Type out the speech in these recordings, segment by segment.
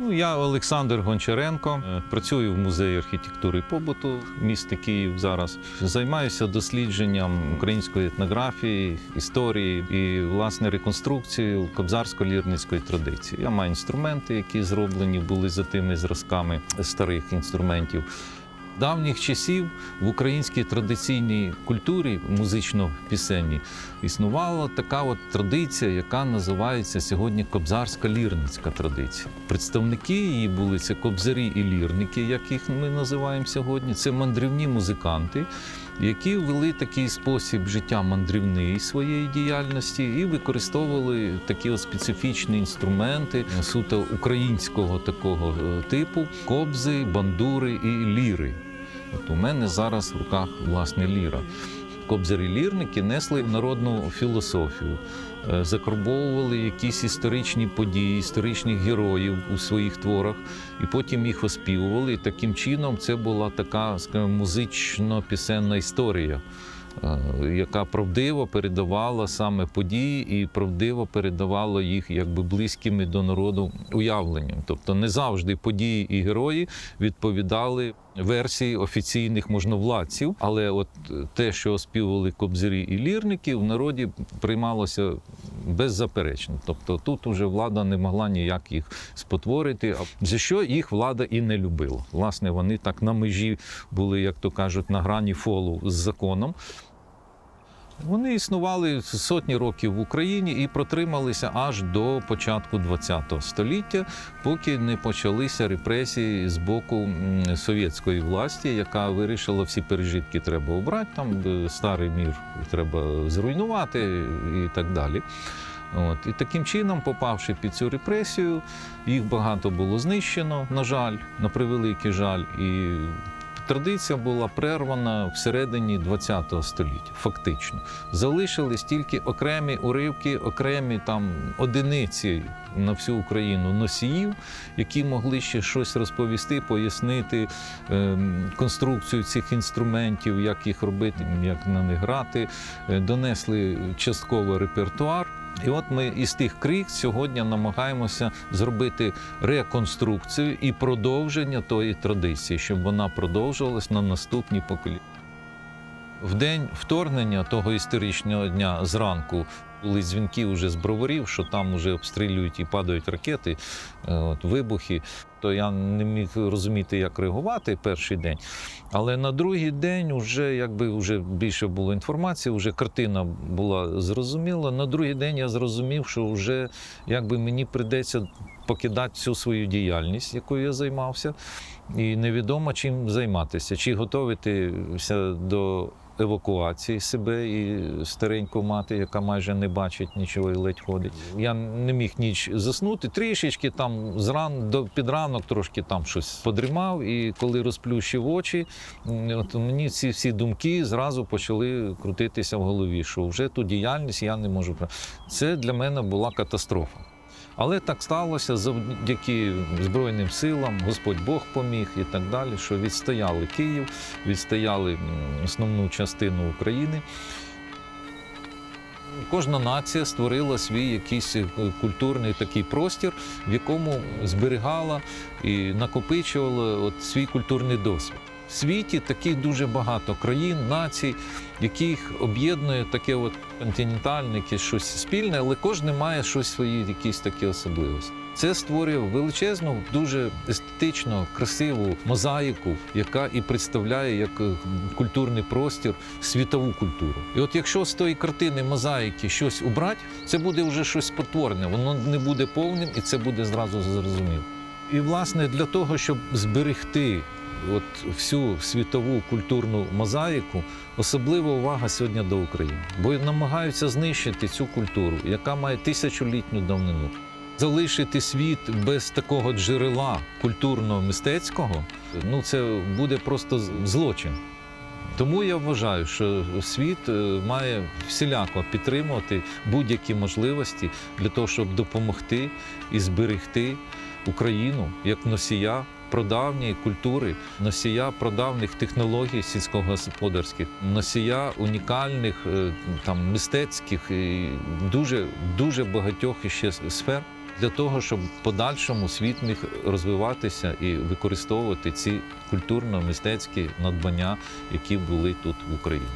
Ну, я Олександр Гончаренко, е, працюю в музеї архітектури і побуту міста Київ зараз. Займаюся дослідженням української етнографії, історії і власне реконструкцією кобзарсько-лірницької традиції. Я маю інструменти, які зроблені були за тими зразками старих інструментів. Давніх часів в українській традиційній культурі музично-пісенній існувала така от традиція, яка називається сьогодні кобзарська лірницька традиція. Представники її були це кобзарі і лірники, як їх ми називаємо сьогодні. Це мандрівні музиканти, які вели такий спосіб життя мандрівний своєї діяльності і використовували такі от специфічні інструменти суто українського такого е, типу кобзи, бандури і ліри. От у мене зараз в руках власне ліра. Кобзарі-лірники несли народну філософію, е, закарбовували якісь історичні події, історичних героїв у своїх творах, і потім їх оспівували. І таким чином це була така, скажімо, музично-пісенна історія. е, Яка правдиво передавала саме події і правдиво передавала їх якби близькими до народу уявленням. Тобто не завжди події і герої відповідали версії офіційних можновладців, але от те, що оспівували кобзарі і лірники, в народі приймалося беззаперечно. Тобто тут уже влада не могла ніяк їх спотворити, за що їх влада і не любила. Власне, вони так на межі були, як то кажуть, на грані фолу з законом. Вони існували сотні років в Україні і протрималися аж до початку ХХ століття, поки не почалися репресії з боку совєтської власті, яка вирішила всі пережитки треба обрати, там е, старий мір треба зруйнувати і так далі. От. І таким чином, попавши під цю репресію, їх багато було знищено, на жаль, на превеликий жаль. І традиція була прервана всередині ХХ століття, фактично. Залишились тільки окремі уривки, окремі там одиниці на всю Україну носіїв, які могли ще щось розповісти, пояснити ем, конструкцію цих інструментів, як їх робити, як на них грати, Е, донесли частково репертуар. І от ми із тих крик сьогодні намагаємося зробити реконструкцію і продовження тої традиції, щоб вона продовжувалась на наступні покоління. В день вторгнення того історичного дня зранку були дзвінки вже з броварів, що там вже обстрілюють і падають ракети, е, от, вибухи. То я не міг розуміти, як реагувати перший день. Але на другий день вже якби вже більше було інформації, вже картина була зрозуміла. На другий день я зрозумів, що вже якби мені прийдеться покидати всю свою діяльність, якою я займався, і невідомо чим займатися, чи готуватися до евакуації себе і стареньку мати, яка майже не бачить нічого і ледь ходить. Я не міг ніч заснути. Трішечки там зран до під ранок трошки там щось подрімав. І коли розплющив очі, от мені ці всі думки зразу почали крутитися в голові, що вже ту діяльність я не можу. Це для мене була катастрофа. Але так сталося завдяки Збройним силам, Господь Бог поміг і так далі, що відстояли Київ, відстояли основну частину України. Кожна нація створила свій якийсь е, культурний такий простір, в якому зберігала і накопичувала от свій культурний досвід. Світі таких дуже багато країн, націй, яких об'єднує таке от континентальне щось спільне, але кожен має щось свої якісь такі особливості. Це створює величезну, дуже естетично красиву мозаїку, яка і представляє як е, культурний простір світову культуру. І от якщо з тої картини мозаїки щось убрати, це буде вже щось спотворне, воно не буде повним і це буде зразу зрозуміло. І власне для того, щоб зберегти от всю світову культурну мозаїку, особлива увага сьогодні до України, бо намагаються знищити цю культуру, яка має тисячолітню давнину. Залишити світ без такого джерела культурно-мистецького, ну це буде просто злочин. Тому я вважаю, що світ е, має всіляко підтримувати будь-які можливості для того, щоб допомогти і зберегти Україну як носія прадавньої культури, носія прадавніх технологій сільськогосподарських, носія унікальних е, там мистецьких і дуже дуже багатьох іще сфер. для того, щоб в подальшому світ міг розвиватися і використовувати ці культурно-мистецькі надбання, які були тут в Україні.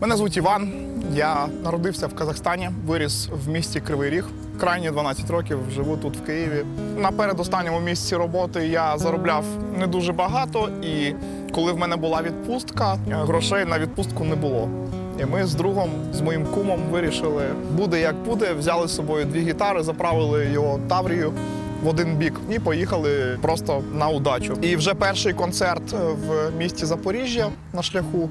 Мене звуть Іван. Я народився в Казахстані, виріс в місті Кривий Ріг. Крайні 12 років живу тут в Києві. На передостанньому місці роботи я заробляв не дуже багато, і коли в мене була відпустка, грошей на відпустку не було. І ми з другом, з моїм кумом, вирішили, буде як буде. Взяли з собою дві гітари, заправили його таврію в один бік і поїхали просто на удачу. І вже перший концерт в місті Запоріжжя на шляху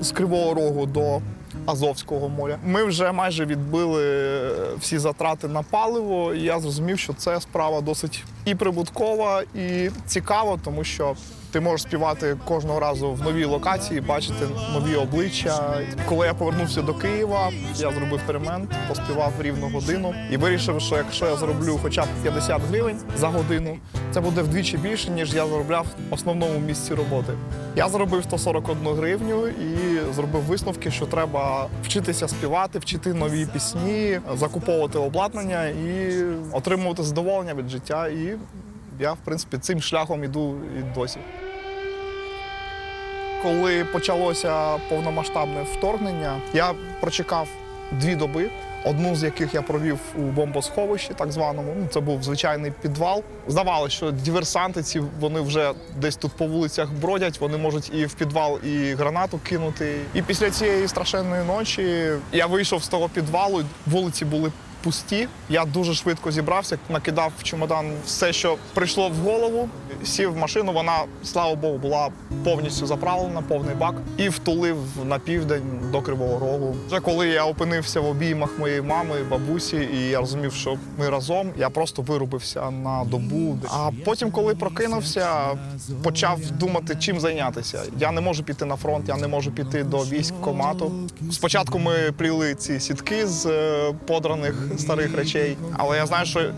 з Кривого Рогу до Азовського моря. Ми вже майже відбили всі затрати на паливо, і я зрозумів, що це справа досить і прибуткова, і цікава, тому що ти можеш співати кожного разу в новій локації, бачити нові обличчя. Коли я повернувся до Києва, я зробив експеримент, поспівав рівно годину і вирішив, що якщо я зароблю хоча б 50 гривень за годину, це буде вдвічі більше, ніж я заробляв в основному місці роботи. Я заробив 141 гривню і зробив висновки, що треба вчитися співати, вчити нові пісні, закуповувати обладнання і отримувати задоволення від життя. І я, в принципі, цим шляхом іду і досі. Коли почалося повномасштабне вторгнення, я прочекав дві доби. Одну з яких я провів у бомбосховищі, так званому. Ну, це був звичайний підвал. Здавалося, що диверсанти ці вони вже десь тут по вулицях бродять. Вони можуть і в підвал, і гранату кинути. І після цієї страшенної ночі я вийшов з того підвалу. Вулиці були пусті. Я дуже швидко зібрався, накидав в чемодан все, що прийшло в голову. Сів в машину. Вона, слава Богу, була повністю заправлена, повний бак, і втулив на південь до Кривого Рогу. Вже коли я опинився в обіймах моєї мами, бабусі, і я розумів, що ми разом, я просто вирубився на добу. А потім, коли прокинувся, почав думати, чим зайнятися. Я не можу піти на фронт, я не можу піти до військкомату. Спочатку ми пліли ці сітки з е, подраних старих речей, але я знаю, що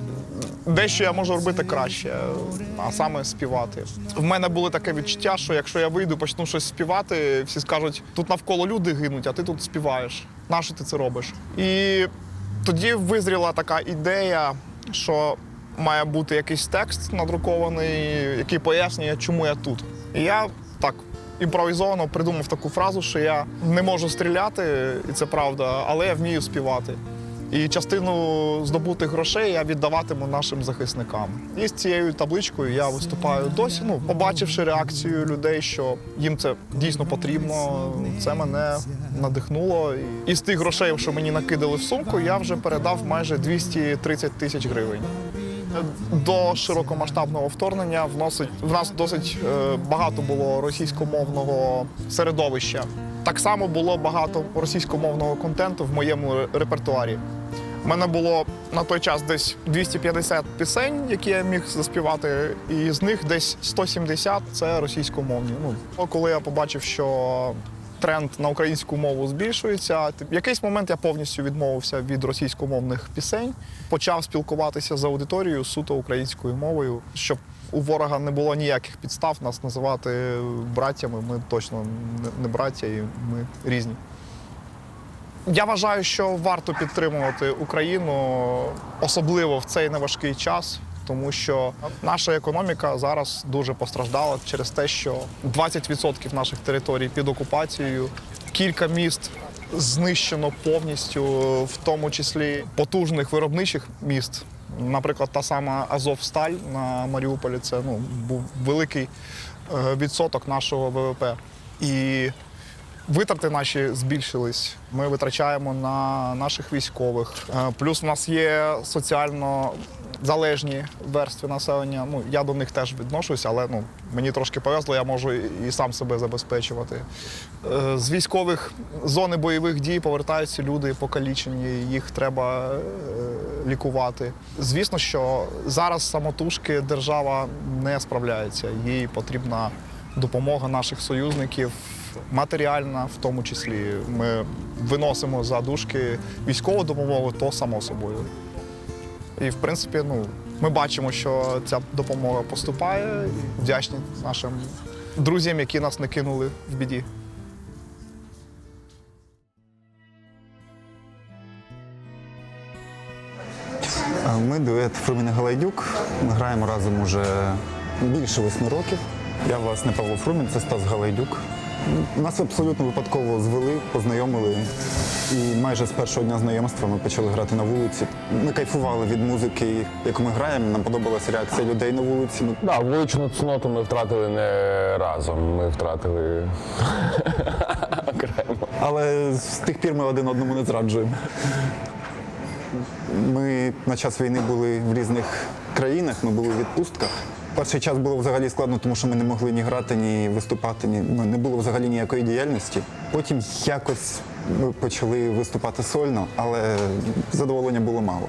дещо я можу робити краще, а саме співати. В мене було таке відчуття, що якщо я вийду, почну щось співати, всі скажуть, тут навколо люди гинуть, а ти тут співаєш. Нащо ти це робиш? І тоді визріла така ідея, що має бути якийсь текст надрукований, який пояснює, чому я тут. І я так. Імпровізовано придумав таку фразу, що я не можу стріляти, і це правда, але я вмію співати. І частину здобутих грошей я віддаватиму нашим захисникам. І з цією табличкою я виступаю досі. Ну, побачивши реакцію людей, що їм це дійсно потрібно, це мене надихнуло. І з тих грошей, що мені накидали в сумку, я вже передав майже 230 тисяч гривень. До широкомасштабного вторгнення вносить в нас досить е, багато було російськомовного середовища. Так само було багато російськомовного контенту в моєму репертуарі. У мене було на той час десь 250 пісень, які я міг заспівати, і з них десь 170 це російськомовні. Ну, коли я побачив, що тренд на українську мову збільшується, в якийсь момент я повністю відмовився від російськомовних пісень, почав спілкуватися з аудиторією суто українською мовою, щоб у ворога не було ніяких підстав нас називати браттями. Ми точно не браття, і ми різні. Я вважаю, що варто підтримувати Україну, особливо в цей неважкий час, тому що наша економіка зараз дуже постраждала через те, що 20% наших територій під окупацією, кілька міст знищено повністю, в тому числі потужних виробничих міст. Наприклад, та сама Азовсталь на Маріуполі це ну, був великий е, відсоток нашого ВВП. І Витрати наші збільшились. Ми витрачаємо на наших військових. Е, Плюс у нас є соціально залежні верстви населення. Ну я до них теж відношуся, але ну мені трошки повезло, я можу і і сам себе забезпечувати. Е, З військових зони бойових дій повертаються люди покалічені, їх треба е, лікувати. Звісно, що зараз самотужки держава не справляється. Їй потрібна допомога наших союзників, матеріальна, в тому числі. Ми виносимо за дужки військову допомогу, то само собою. І в принципі, ну, Ми бачимо, що ця допомога поступає. і Вдячні нашим друзям, які нас не кинули в біді. Ми дует Фрумін і Галайдюк. Ми граємо разом уже більше восьми років. Я власне Павло Фрумін, це Стас Галайдюк. Нас абсолютно випадково звели, познайомили. І майже з першого дня знайомства ми почали грати на вулиці. Ми кайфували від музики, яку ми граємо. Нам подобалася реакція людей на вулиці. Ми Да, вуличну цноту ми втратили не разом. Ми втратили окремо. Але з тих пір ми один одному не зраджуємо. Ми на час війни були в різних країнах, ми були у відпустках. Перший час було взагалі складно, тому що ми не могли ні грати, ні виступати, ні ну, не було взагалі ніякої діяльності. Потім якось почали виступати сольно, але задоволення було мало.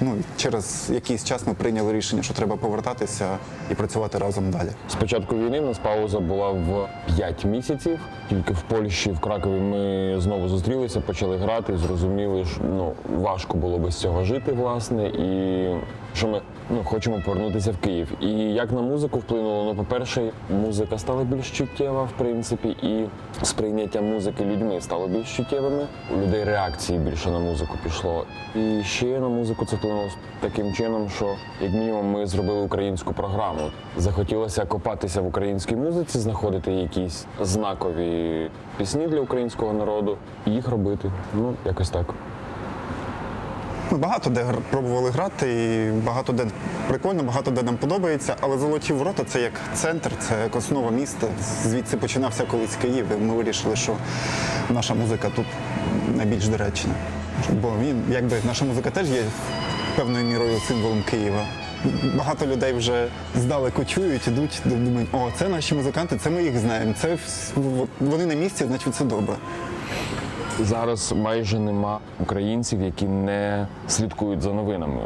Ну, через якийсь час ми прийняли рішення, що треба повертатися і працювати разом далі. З початку війни в нас пауза була в 5 місяців. Тільки в Польщі, в Кракові ми знову зустрілися, почали грати, зрозуміли, що ну важко було без цього жити, власне, і що ми ну, хочемо повернутися в Київ. І як на музику вплинуло? Ну, по-перше, музика стала більш чуттєва, в принципі, і сприйняття музики людьми стало більш чуттєвими. У людей реакції більше на музику пішло. І ще на музику це вплинуло таким чином, що як мінімум ми зробили українську програму. Захотілося копатися в українській музиці, знаходити якісь знакові пісні для українського народу і їх робити. Ну, якось так. Багато де пробували грати, і багато де прикольно, багато де нам подобається. Але золоті ворота це як центр, це як основа міста. Звідси починався колись Київ. і Ми вирішили, що наша музика тут найбільш доречна. Бо він, якби наша музика теж є певною мірою символом Києва. Багато людей вже здалеку чують, ідуть, думають, о, це наші музиканти, це ми їх знаємо. Це вони на місці, значить це добре. Зараз майже нема українців, які не слідкують за новинами.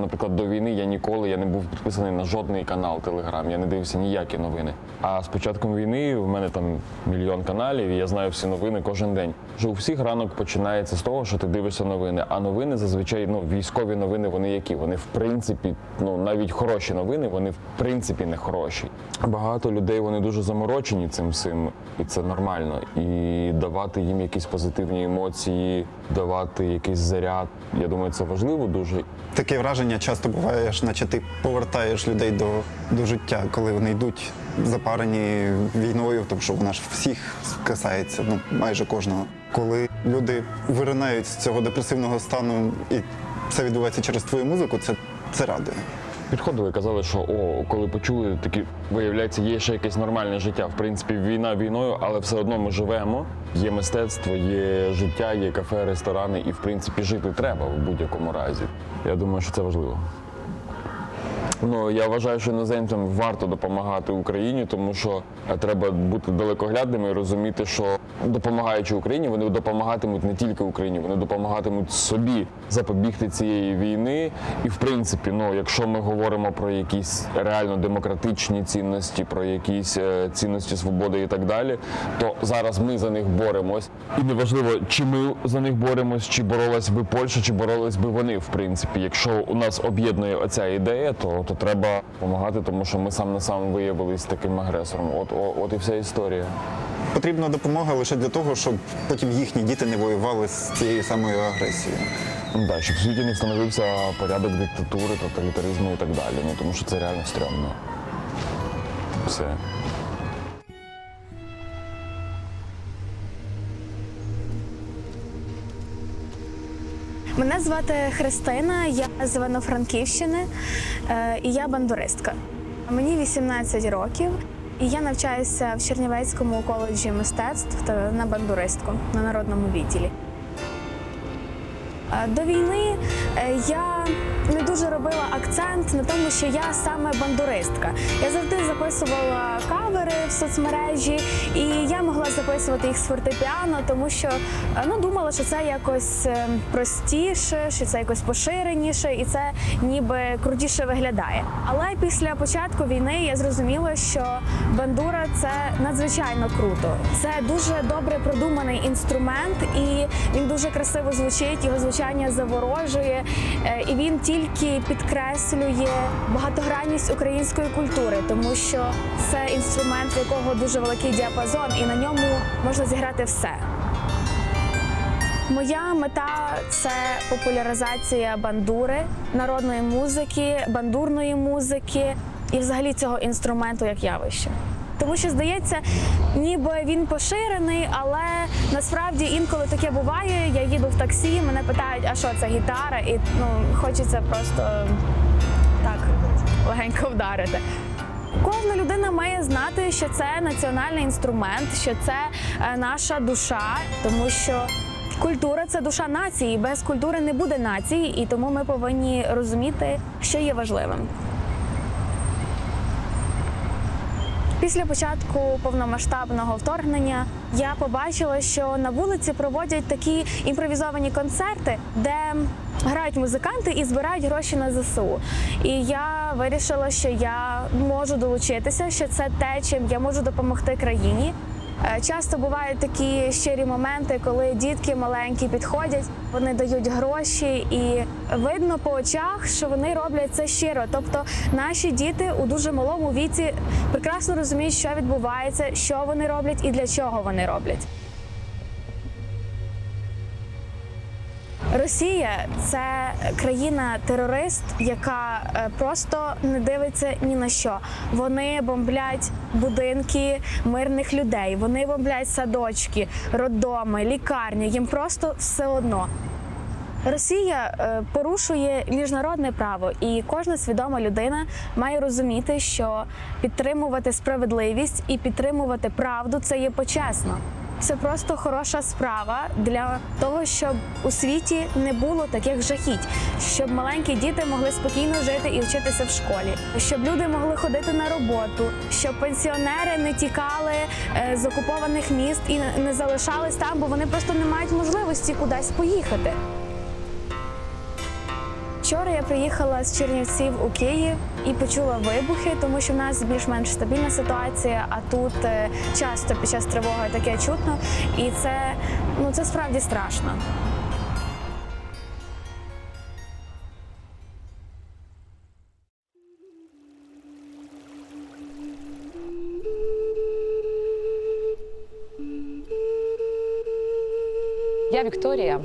Наприклад, до війни я ніколи я не був підписаний на жодний канал Телеграм. Я не дивився ніякі новини. А з початком війни в мене там мільйон каналів, і я знаю всі новини кожен день. Що у всіх ранок починається з того, що ти дивишся новини. А новини зазвичай ну військові новини. Вони які? Вони в принципі, ну навіть хороші новини, вони в принципі не хороші. Багато людей вони дуже заморочені цим всім, і це нормально. І давати їм якісь позитивні емоції, давати якийсь заряд. Я думаю, це важливо дуже. Таке враження часто буває, наче ти повертаєш людей до, до життя, коли вони йдуть запарені війною, тому що вона ж всіх касається, ну майже кожного. Коли люди виринають з цього депресивного стану і це відбувається через твою музику, це, це радує. Підходили і казали, що о, коли почули, такі виявляється, є ще якесь нормальне життя. В принципі, війна війною, але все одно ми живемо. Є мистецтво, є життя, є кафе, ресторани, і в принципі жити треба в будь-якому разі. Я думаю, що це важливо. Ну я вважаю, що іноземцям варто допомагати Україні, тому що е, треба бути далекоглядними і розуміти, що допомагаючи Україні, вони допомагатимуть не тільки Україні, вони допомагатимуть собі запобігти цієї війни. І в принципі, ну якщо ми говоримо про якісь реально демократичні цінності, про якісь е, цінності свободи і так далі, то зараз ми за них боремось. І неважливо, чи ми за них боремось, чи боролась би Польща, чи боролись би вони. В принципі, якщо у нас об'єднує оця ідея, то, то треба допомагати, тому що ми сам на сам виявились таким агресором. От, о- от і вся історія. Потрібна допомога лише для того, щоб потім їхні діти не воювали з цією самою агресією. Так, щоб в світі не встановився порядок диктатури, тоталітаризму і так далі. Ну тому що це реально стрьомно. Все. Мене звати Христина, я з Івано-Франківщини е, і я бандуристка. Мені 18 років, і я навчаюся в Чернівецькому коледжі мистецтв та на бандуристку на народному відділі. Е, До війни е, я не дуже робила акцент на тому, що я саме бандуристка. Я завжди записувала кавери в соцмережі, і я могла записувати їх з фортепіано, тому що е, ну думала, що це якось е, простіше, що це якось поширеніше, і це ніби крутіше виглядає. Але Після початку війни я зрозуміла, що бандура це надзвичайно круто. Це дуже добре продуманий інструмент, і він дуже красиво звучить. Його звучання заворожує, е, і він тільки підкреслює багатогранність української культури, тому що це інструмент, в якого дуже великий діапазон, і на ньому можна зіграти все. Моя мета це популяризація бандури, народної музики, бандурної музики і взагалі цього інструменту як явища. Тому що здається, ніби він поширений, але насправді інколи таке буває. Я їду в таксі, мене питають, а що це гітара, і ну хочеться просто так легенько вдарити. Кожна людина має знати, що це національний інструмент, що це е, наша душа, тому що культура це душа нації. Без культури не буде нації, і тому ми повинні розуміти, що є важливим. Після початку повномасштабного вторгнення я побачила, що на вулиці проводять такі імпровізовані концерти, де грають музиканти і збирають гроші на ЗСУ. І я вирішила, що я можу долучитися, що це те, чим я можу допомогти країні. Е, Часто бувають такі щирі моменти, коли дітки маленькі підходять, вони дають гроші, і видно по очах, що вони роблять це щиро. Тобто наші діти у дуже малому віці прекрасно розуміють, що відбувається, що вони роблять і для чого вони роблять. Росія це країна-терорист, яка е, просто не дивиться ні на що. Вони бомблять будинки мирних людей, вони бомблять садочки, роддоми, лікарні. Їм просто все одно. Росія е, порушує міжнародне право, і кожна свідома людина має розуміти, що підтримувати справедливість і підтримувати правду це є почесно. Це просто хороша справа для того, щоб у світі не було таких жахіть, щоб маленькі діти могли спокійно жити і вчитися в школі, щоб люди могли ходити на роботу, щоб пенсіонери не тікали е, з окупованих міст і не залишались там, бо вони просто не мають можливості кудись поїхати. Вчора я приїхала з Чернівців у Київ і почула вибухи, тому що в нас більш-менш стабільна ситуація. А тут е, часто під час тривоги таке чутно, і це ну це справді страшно. Я Вікторія.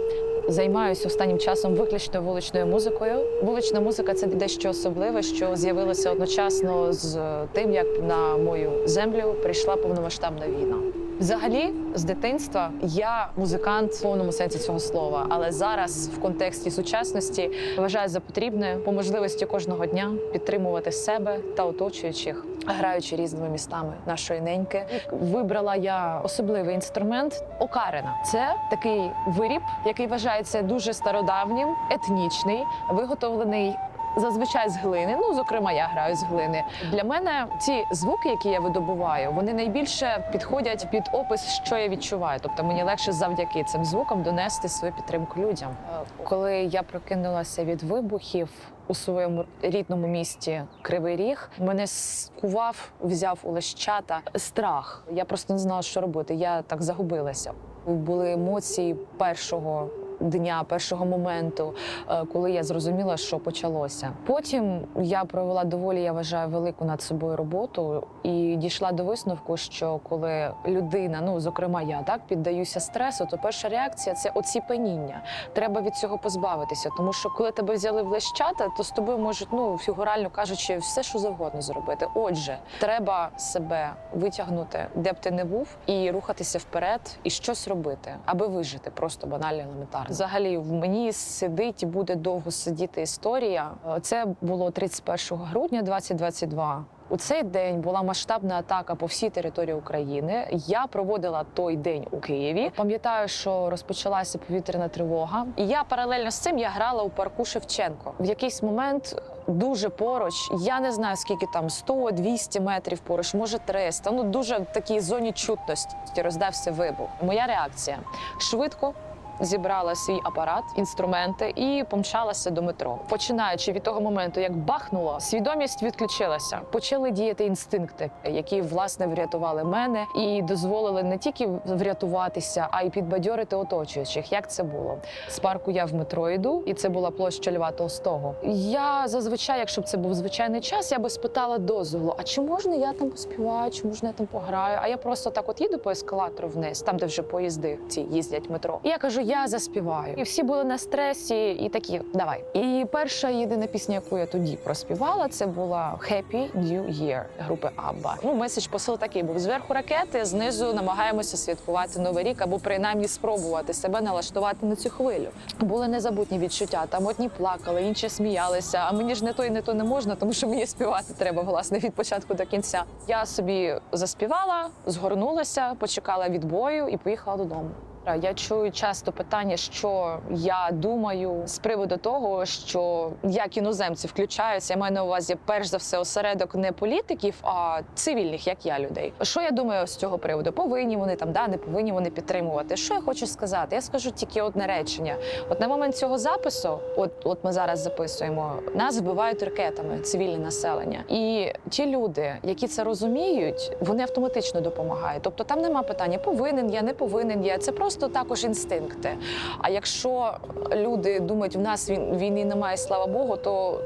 Займаюся останнім часом виключно вуличною музикою. Вулична музика це дещо особливе, що з'явилося одночасно з тим, як на мою землю прийшла повномасштабна війна. Взагалі, з дитинства я музикант в повному сенсі цього слова, але зараз в контексті сучасності вважаю за потрібне по можливості кожного дня підтримувати себе та оточуючих, граючи різними містами нашої неньки. Вибрала я особливий інструмент окарина. Це такий виріб, який вважається дуже стародавнім, етнічний, виготовлений зазвичай з глини. Ну, зокрема, я граю з глини. Для мене ці звуки, які я видобуваю, вони найбільше підходять під опис, що я відчуваю. Тобто мені легше завдяки цим звукам донести свою підтримку людям. Е, Коли я прокинулася від вибухів. У своєму рідному місті Кривий Ріг мене скував, взяв у лещата страх. Я просто не знала, що робити. Я так загубилася. Були емоції першого дня, першого моменту, е, коли я зрозуміла, що почалося. Потім я провела доволі, я вважаю, велику над собою роботу і дійшла до висновку, що коли людина, ну зокрема я так піддаюся стресу, то перша реакція це оціпеніння. Треба від цього позбавитися, тому що коли тебе взяли в лещата, то з тобою можуть, ну фігурально кажучи, все, що завгодно зробити. Отже, треба себе витягнути, де б ти не був, і рухатися вперед, і щось робити, аби вижити, просто банально елементарно. Взагалі, в мені сидить і буде довго сидіти історія. Е, Це було 31 грудня 2022. У цей день була масштабна атака по всій території України. Я проводила той день у Києві. Пам'ятаю, що розпочалася повітряна тривога, і я паралельно з цим я грала у парку Шевченко. В якийсь момент дуже поруч, я не знаю скільки там 100-200 метрів поруч, може 300, Ну дуже в такій зоні чутності роздався вибух. Моя реакція швидко зібрала свій апарат, інструменти і помчалася до метро. Починаючи від того моменту, як бахнуло, свідомість відключилася. Почали діяти інстинкти, які власне врятували мене і дозволили не тільки врятуватися, а й підбадьорити оточуючих. Як це було? З парку я в метро йду, і це була площа Льва Толстого. Я зазвичай, якщо б це був звичайний час, я би спитала дозволу: а чи можна я там поспіваю, чи можна я там пограю? А я просто так от їду по ескалатору вниз, там де вже поїзди ці їздять метро. І я кажу, я заспіваю. І всі були на стресі, і такі давай. І перша єдина пісня, яку я тоді проспівала, це була Happy New Year групи Абба. Ну, меседж посил такий був зверху ракети, знизу намагаємося святкувати новий рік або принаймні спробувати себе налаштувати на цю хвилю. Були незабутні відчуття. Там одні плакали, інші сміялися. А мені ж не то і не то не можна, тому що мені співати треба власне від початку до кінця. Я собі заспівала, згорнулася, почекала відбою і поїхала додому. Я чую часто питання, що я думаю з приводу того, що як іноземці включаються. Я маю на увазі перш за все осередок не політиків, а цивільних, як я людей. Що я думаю з цього приводу? Повинні вони там да не повинні вони підтримувати. Що я хочу сказати? Я скажу тільки одне речення. От на момент цього запису, от от ми зараз записуємо, нас вбивають ракетами цивільне населення, і ті люди, які це розуміють, вони автоматично допомагають. Тобто там нема питання, повинен я, не повинен я. Це просто також інстинкти. А якщо люди думають, в нас війни немає, слава Богу, то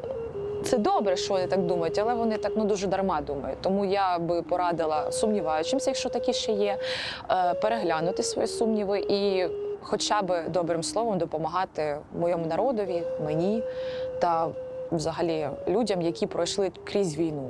це добре, що вони так думають, але вони так ну дуже дарма думають. Тому я би порадила сумніваючимся, якщо такі ще є, е, переглянути свої сумніви і. Хоча би добрим словом допомагати моєму народові, мені та взагалі людям, які пройшли крізь війну.